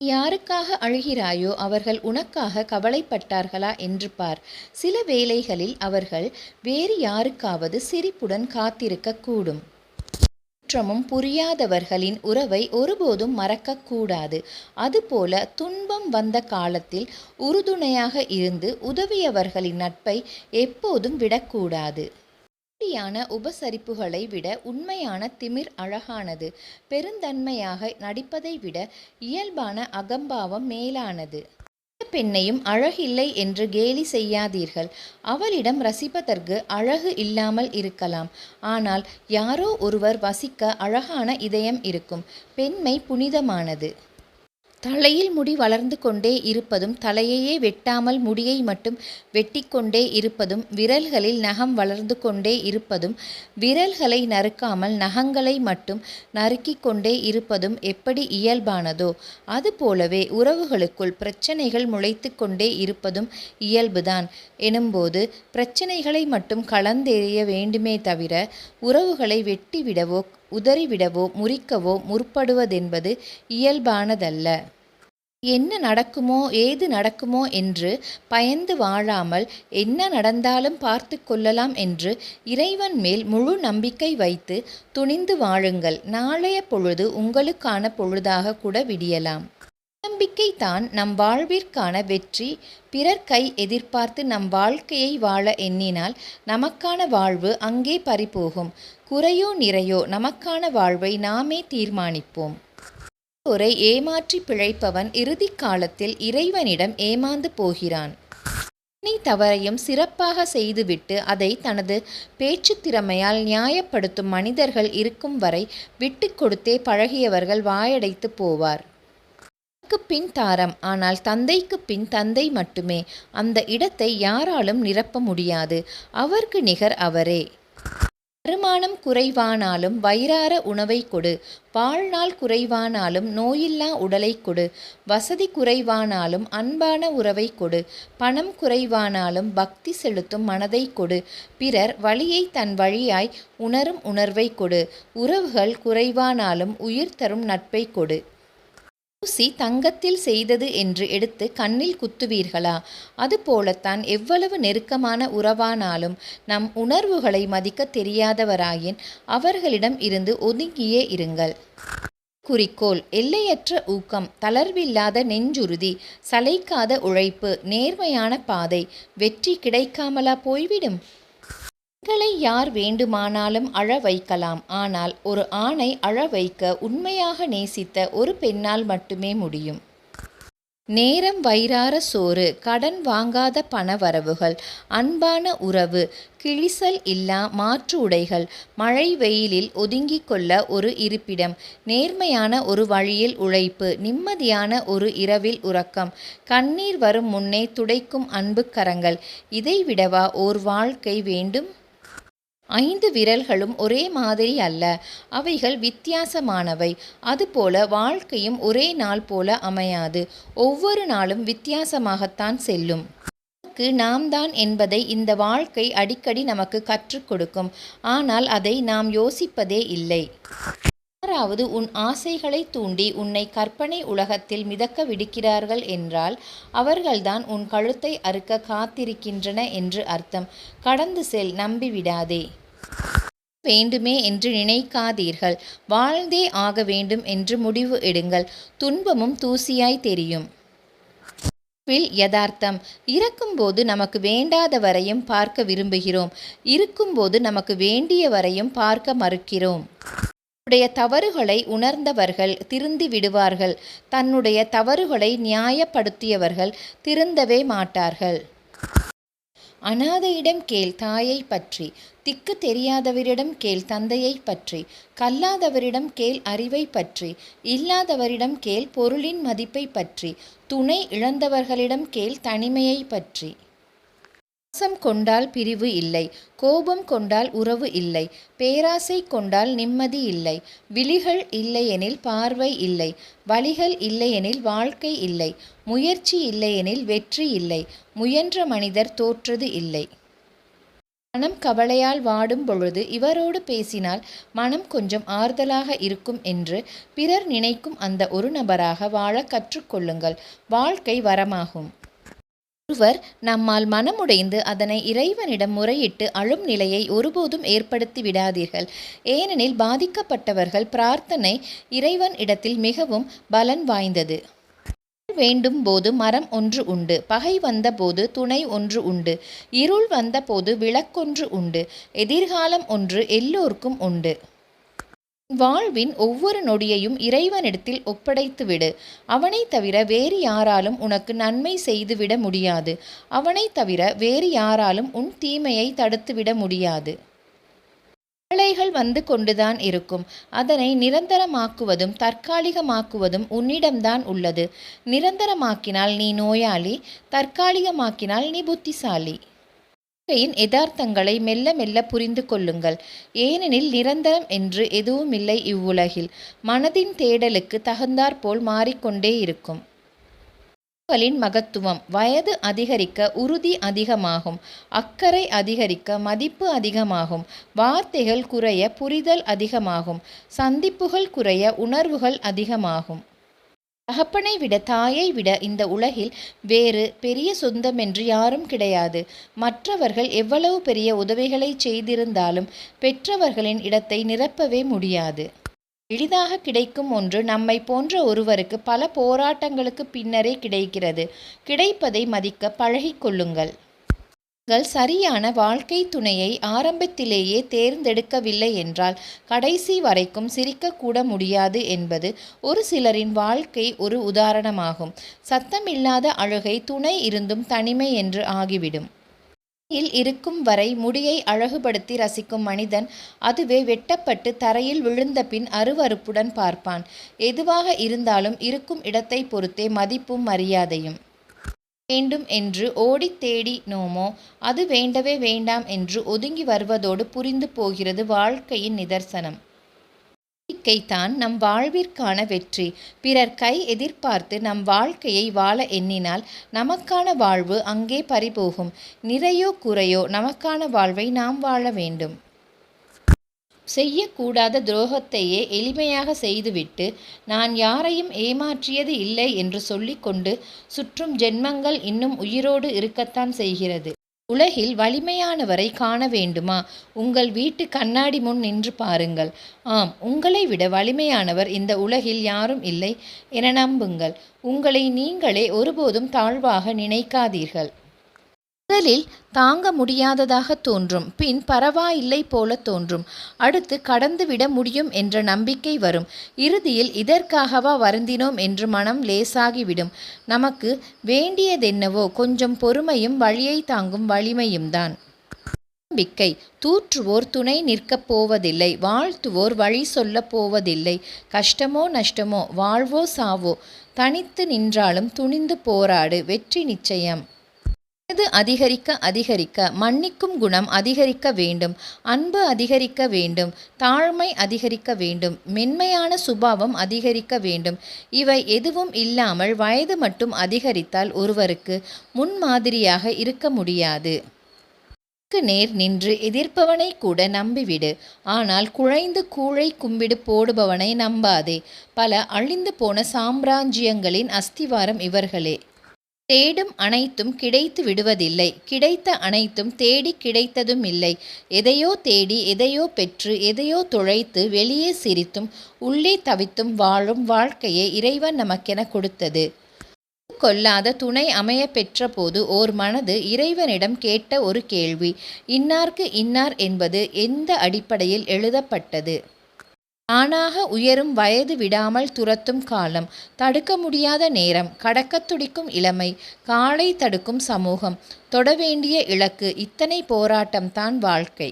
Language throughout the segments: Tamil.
யாருக்காக அழுகிறாயோ அவர்கள் உனக்காக கவலைப்பட்டார்களா என்று பார். சில வேளைகளில் அவர்கள் வேறு யாருக்காவது சிரிப்புடன் காத்திருக்கக்கூடும் குற்றமும் புரியாதவர்களின் உறவை ஒருபோதும் மறக்கக்கூடாது அதுபோல துன்பம் வந்த காலத்தில் உறுதுணையாக இருந்து உதவியவர்களின் நட்பை எப்போதும் விடக்கூடாது. போட்டியான உபசரிப்புகளை விட உண்மையான திமிர் அழகானது. பெருந்தன்மையாக நடிப்பதை விட இயல்பான அகம்பாவம் மேலானது. பெண்ணையும் அழகில்லை என்று கேலி செய்யாதீர்கள். அவளிடம் ரசிப்பதற்கு அழகு இல்லாமல் இருக்கலாம். ஆனால் யாரோ ஒருவர் வசிக்க அழகான இதயம் இருக்கும். பெண்மை புனிதமானது. தலையில் முடி வளர்ந்து கொண்டே இருப்பதும் தலையையே வெட்டாமல் முடியை மட்டும் வெட்டிக்கொண்டே இருப்பதும் விரல்களில் நகம் வளர்ந்து கொண்டே இருப்பதும் விரல்களை நறுக்காமல் நகங்களை மட்டும் நறுக்கிக் கொண்டே இருப்பதும் எப்படி இயல்பானதோ அதுபோலவே உறவுகளுக்குள் பிரச்சனைகள் முளைத்து கொண்டே இருப்பதும் இயல்புதான் எனும்போது பிரச்சனைகளை மட்டும் கலந்தெறிய வேண்டுமே தவிர உறவுகளை வெட்டிவிடவோ உதறிவிடவோ முறிக்கவோ முற்படுவதென்பது இயல்பானதல்ல. என்ன நடக்குமோ ஏது நடக்குமோ என்று பயந்து வாழாமல் என்ன நடந்தாலும் பார்த்து கொள்ளலாம் என்று இறைவன் மேல் முழு நம்பிக்கை வைத்து துணிந்து வாழுங்கள். நாளைய பொழுது உங்களுக்கான பொழுதாகக் கூட விடியலாம். தன்னம்பிக்கைதான் நம் வாழ்விற்கான வெற்றி. பிறர் கை எதிர்பார்த்து நம் வாழ்க்கையை வாழ எண்ணினால் நமக்கான வாழ்வு அங்கே பறிபோகும். குறையோ நிறையோ நமக்கான வாழ்வை நாமே தீர்மானிப்போம். நல்லோரை ஏமாற்றி பிழைப்பவன் இறுதிக் காலத்தில் இறைவனிடம் ஏமாந்து போகிறான். அத்தனை தவறையும் சிறப்பாக செய்துவிட்டு அதை தனது பேச்சு திறமையால் நியாயப்படுத்தும் மனிதர்கள் இருக்கும் வரை விட்டுக் கொடுத்தே பழகியவர்கள் வாயடைத்துப் போவார். தாய்க்குப் பின் தாரம். ஆனால் தந்தைக்கு பின் தந்தை மட்டுமே. அந்த இடத்தை யாராலும் நிரப்ப முடியாது. அவருக்கு நிகர் அவரே. வருமானம் குறைவானாலும் வயிறார உணவைக் கொடு. வாழ்நாள் குறைவானாலும் நோயில்லா உடலைக் கொடு. வசதி குறைவானாலும் அன்பான உறவைக் கொடு. பணம் குறைவானாலும் பக்தி செலுத்தும் மனதைக் கொடு. பிறர் வழியை தன் வழியாய் உணரும் உணர்வைக் கொடு. உறவுகள் குறைவானாலும் உயிர் தரும் நட்பைக் கொடு. ஊசி தங்கத்தில் செய்தது என்று எடுத்து கண்ணில் குத்துவீர்களா? அதுபோலத்தான் எவ்வளவு நெருக்கமான உறவானாலும் நம் உணர்வுகளை மதிக்கத் தெரியாதவராயின் அவர்களிடம் இருந்து ஒதுங்கியே இருங்கள். குறிக்கோள் எல்லையற்ற ஊக்கம் தளர்வில்லாத நெஞ்சுறுதி சளைக்காத உழைப்பு நேர்மையான பாதை வெற்றி கிடைக்காமலா போய்விடும்? பெண்களை யார் வேண்டுமானாலும் அழ வைக்கலாம். ஆனால் ஒரு ஆணை அழ வைக்க உண்மையாக நேசித்த ஒரு பெண்ணால் மட்டுமே முடியும். நேரம் வயிறார சோறு கடன் வாங்காத பண வரவுகள் அன்பான உறவு கிழிசல் இல்லா மாற்று உடைகள் மழை வெயிலில் ஒதுங்கிக் கொள்ள ஒரு இருப்பிடம் நேர்மையான ஒரு வழியில் உழைப்பு நிம்மதியான ஒரு இரவில் உறக்கம் கண்ணீர் வரும் முன்னே துடைக்கும் அன்புக் கரங்கள் இதைவிடவா ஓர் வாழ்க்கை வேண்டும்? ஐந்து விரல்களும் ஒரே மாதிரி அல்ல. அவைகள் வித்தியாசமானவை. அதுபோல வாழ்க்கையும் ஒரே நாள் போல அமையாது. ஒவ்வொரு நாளும் வித்தியாசமாகத்தான் செல்லும். நமக்கு நாம்தான் என்பதை இந்த வாழ்க்கை அடிக்கடி நமக்கு கற்றுக் கொடுக்கும். ஆனால் அதை நாம் யோசிப்பதே இல்லை. யாராவது உன் ஆசைகளைத் தூண்டி உன்னை கற்பனை உலகத்தில் மிதக்க விடுக்கிறார்கள் என்றால் அவர்கள்தான் உன் கழுத்தை அறுக்க காத்திருக்கின்றன என்று அர்த்தம். கடந்து செல் நம்பிவிடாதே. வேண்டுமே என்று நினைக்காதீர்கள். வாழ்ந்தே ஆக வேண்டும் என்று முடிவு எடுங்கள். துன்பமும் தூசியாய் தெரியும். வாழ்வில் யதார்த்தம். இறக்கும்போது நமக்கு வேண்டாதவரையும் பார்க்க விரும்புகிறோம். இருக்கும்போது நமக்கு வேண்டியவரையும் பார்க்க மறுக்கிறோம். தன்னுடைய தவறுகளை உணர்ந்தவர்கள் திருந்தி விடுவார்கள். தன்னுடைய தவறுகளை நியாயப்படுத்தியவர்கள் திருந்தவே மாட்டார்கள். அனாதையிடம் கேள் தாயைப் பற்றி. திக்குத் தெரியாதவரிடம் கேள் தந்தையைப் பற்றி. கல்லாதவரிடம் கேள் அறிவைப் பற்றி. இல்லாதவரிடம் கேள் பொருளின் மதிப்பைப் பற்றி. துணை இழந்தவர்களிடம் கேள் தனிமையைப் பற்றி. பாசம் கொண்டால் பிரிவு இல்லை. கோபம் கொண்டால் உறவு இல்லை. பேராசை கொண்டால் நிம்மதி இல்லை. விழிகள் இல்லையெனில் பார்வை இல்லை. வழிகள் இல்லையெனில் வாழ்க்கை இல்லை. முயற்சி இல்லையெனில் வெற்றி இல்லை. முயன்ற மனிதர் தோற்றது இல்லை. மனம் கவலையால் வாடும் பொழுது இவரோடு பேசினால் மனம் கொஞ்சம் ஆறுதலாக இருக்கும் என்று பிறர் நினைக்கும் அந்த ஒரு நபராக வாழ கற்றுக்கொள்ளுங்கள் வாழ்க்கை வரமாகும் ஒருவர் நம்மால் மனமுடைந்து அதனை இறைவனிடம் முறையிட்டு அழும் நிலையை ஒருபோதும் ஏற்படுத்தி விடாதீர்கள் ஏனெனில் பாதிக்கப்பட்டவர்கள் பிரார்த்தனை இறைவன் இடத்தில் மிகவும் பலன் வாய்ந்தது. வேண்டும் போது மரம் ஒன்று உண்டு பகை வந்த போது துணை ஒன்று உண்டு இருள் வந்தபோது விளக்கொன்று உண்டு எதிர்காலம் ஒன்று எல்லோருக்கும் உண்டு. வாழ்வின் ஒவ்வொரு நொடியையும் இறைவனிடத்தில் ஒப்படைத்துவிடு. அவனை தவிர வேறு யாராலும் உனக்கு நன்மை செய்துவிட முடியாது. அவனை தவிர வேறு யாராலும் உன் தீமையை தடுத்துவிட முடியாது. கவலைகள் வந்து கொண்டுதான் இருக்கும். அதனை நிரந்தரமாக்குவதும் தற்காலிகமாக்குவதும் உன்னிடம்தான் உள்ளது. நிரந்தரமாக்கினால் நீ நோயாளி தற்காலிகமாக்கினால் நீ புத்திசாலி. வாழ்க்கையின் யதார்த்தங்களை மெல்ல மெல்ல புரிந்து கொள்ளுங்கள். ஏனெனில் நிரந்தரம் என்று எதுவுமில்லை இவ்வுலகில். மனதின் தேடலுக்கு தகுந்தாற்போல் மாறிக்கொண்டே இருக்கும். உறவுகளின் மகத்துவம். வயது அதிகரிக்க உறுதி அதிகமாகும். அக்கறை அதிகரிக்க மதிப்பு அதிகமாகும். வார்த்தைகள் குறைய புரிதல் அதிகமாகும். சந்திப்புகள் குறைய உணர்வுகள் அதிகமாகும். தகப்பனை விட தாயை விட இந்த உலகில் வேறு பெரிய சொந்தமென்று யாரும் கிடையாது. மற்றவர்கள் எவ்வளவு பெரிய உதவிகளை செய்திருந்தாலும் பெற்றவர்களின் இடத்தை நிரப்பவே முடியாது. எளிதாக கிடைக்கும் ஒன்று நம்மை போன்ற ஒருவருக்கு பல போராட்டங்களுக்கு பின்னரே கிடைக்கிறது. கிடைப்பதை மதிக்க பழகிக்கொள்ளுங்கள் நீங்கள் சரியான வாழ்க்கை துணையை ஆரம்பத்திலேயே தேர்ந்தெடுக்கவில்லை என்றால் கடைசி வரைக்கும் சிரிக்கக்கூட முடியாது என்பது ஒரு சிலரின் வாழ்க்கை ஒரு உதாரணமாகும். சத்தமில்லாத அழுகை துணை இருந்தும் தனிமை என்று ஆகிவிடும். தரையில் இருக்கும் வரை முடியை அழகுபடுத்தி ரசிக்கும் மனிதன் அதுவே வெட்டப்பட்டு தரையில் விழுந்த பின் அருவருப்புடன் பார்ப்பான். எதுவாக இருந்தாலும் இருக்கும் இடத்தை பொறுத்தே மதிப்பும் மரியாதையும். வேண்டும் என்று ஓடித் தேடி நோமோ அது வேண்டவே வேண்டாம் என்று ஒதுங்கி வருவதோடு புரிந்து போகிறது வாழ்க்கையின் நிதர்சனம். நம்பிக்கைதான் நம் வாழ்விற்கான வெற்றி. பிறர் கை எதிர்பார்த்து நம் வாழ்க்கையை வாழ எண்ணினால் நமக்கான வாழ்வு அங்கே பறிபோகும். நிறையோ குறையோ நமக்கான வாழ்வை நாம் வாழ வேண்டும். செய்யக்கூடாத துரோகத்தையே எளிமையாக செய்துவிட்டு நான் யாரையும் ஏமாற்றியது இல்லை என்று சொல்லிக்கொண்டு சுற்றும் ஜென்மங்கள் இன்னும் உயிரோடு இருக்கத்தான் செய்கிறது. உலகில் வலிமையானவரை காண வேண்டுமா? உங்கள் வீட்டு கண்ணாடி முன் நின்று பாருங்கள். ஆம் உங்களை விட வலிமையானவர் இந்த உலகில் யாரும் இல்லை என நம்புங்கள். உங்களை நீங்களே ஒருபோதும் தாழ்வாக நினைக்காதீர்கள். முதலில் தாங்க முடியாததாக தோன்றும் பின் பரவாயில்லை போல தோன்றும். அடுத்து கடந்துவிட முடியும் என்ற நம்பிக்கை வரும். இறுதியில் இதற்காகவா வருந்தினோம் என்று மனம் லேசாகிவிடும். நமக்கு வேண்டியதென்னவோ கொஞ்சம் பொறுமையும் வழியை தாங்கும் வலிமையும் தான் நம்பிக்கை. தூற்றுவோர் துணை நிற்கப் போவதில்லை. வாழ்த்துவோர் வழி சொல்லப் போவதில்லை. கஷ்டமோ நஷ்டமோ வாழ்வோ சாவோ. தனித்து நின்றாலும் துணிந்து போராடு. வெற்றி நிச்சயம். வயது அதிகரிக்க அதிகரிக்க? மன்னிக்கும் குணம் அதிகரிக்க வேண்டும். அன்பு அதிகரிக்க வேண்டும். தாழ்மை அதிகரிக்க வேண்டும். மென்மையான சுபாவம் அதிகரிக்க வேண்டும். இவை எதுவும் இல்லாமல் வயது மட்டும் அதிகரித்தால் ஒருவருக்கு முன்மாதிரியாக இருக்க முடியாது. நேர் நின்று எதிர்ப்பவனை கூட நம்பிவிடு. ஆனால் குழைந்து கூழை கும்பிடு போடுபவனை நம்பாதே. பல அழிந்து போன சாம்ராஜ்யங்களின் அஸ்திவாரம் இவர்களே. தேடும் அனைத்தும் கிடைத்து விடுவதில்லை. கிடைத்த அனைத்தும் தேடி கிடைத்ததும் இல்லை. எதையோ தேடி எதையோ பெற்று எதையோ துழைத்து வெளியே சிரித்தும் உள்ளே தவித்தும் வாழும் வாழ்க்கையை இறைவன் நமக்கென கொடுத்தது. கொல்லாத துணை அமைய பெற்ற போது ஓர் மனது இறைவனிடம் கேட்ட ஒரு கேள்வி இன்னார்க்கு இன்னார் என்பது எந்த அடிப்படையில் எழுதப்பட்டது? தானாக உயரும் வயது விடாமல் துரத்தும் காலம் தடுக்க முடியாத நேரம் கடக்கத் துடிக்கும் இளமை காலை தடுக்கும் சமூகம் தொட வேண்டிய இலக்கு இத்தனை போராட்டம்தான் வாழ்க்கை.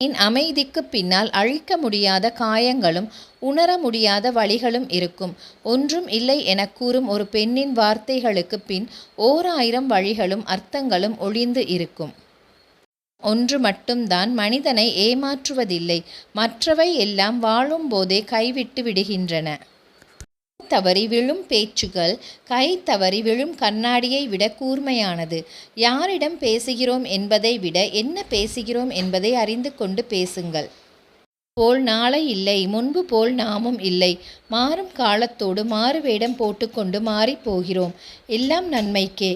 என் அமைதிக்கு பின்னால் அழிக்க முடியாத காயங்களும் உணர முடியாத வழிகளும் இருக்கும். ஒன்றும் இல்லை என கூறும் ஒரு பெண்ணின் வார்த்தைகளுக்கு பின் ஓர் ஆயிரம் வழிகளும் அர்த்தங்களும் ஒளிந்து இருக்கும். ஒன்று மட்டும்தான் மனிதனை ஏமாற்றுவதில்லை மற்றவை எல்லாம் வாழும்போதே கைவிட்டு விடுகின்றன தவறி விழும் பேச்சுகள் கை தவறி விழும் கண்ணாடியை விட கூர்மையானது. யாரிடம் பேசுகிறோம் என்பதை விட என்ன பேசுகிறோம் என்பதை அறிந்து கொண்டு பேசுங்கள். போல் நாளை இல்லை முன்பு போல் நாமும் இல்லை. மாறும் காலத்தோடு மாறுவேடம் போட்டுக்கொண்டு மாறிப் போகிறோம். எல்லாம் நன்மைக்கே.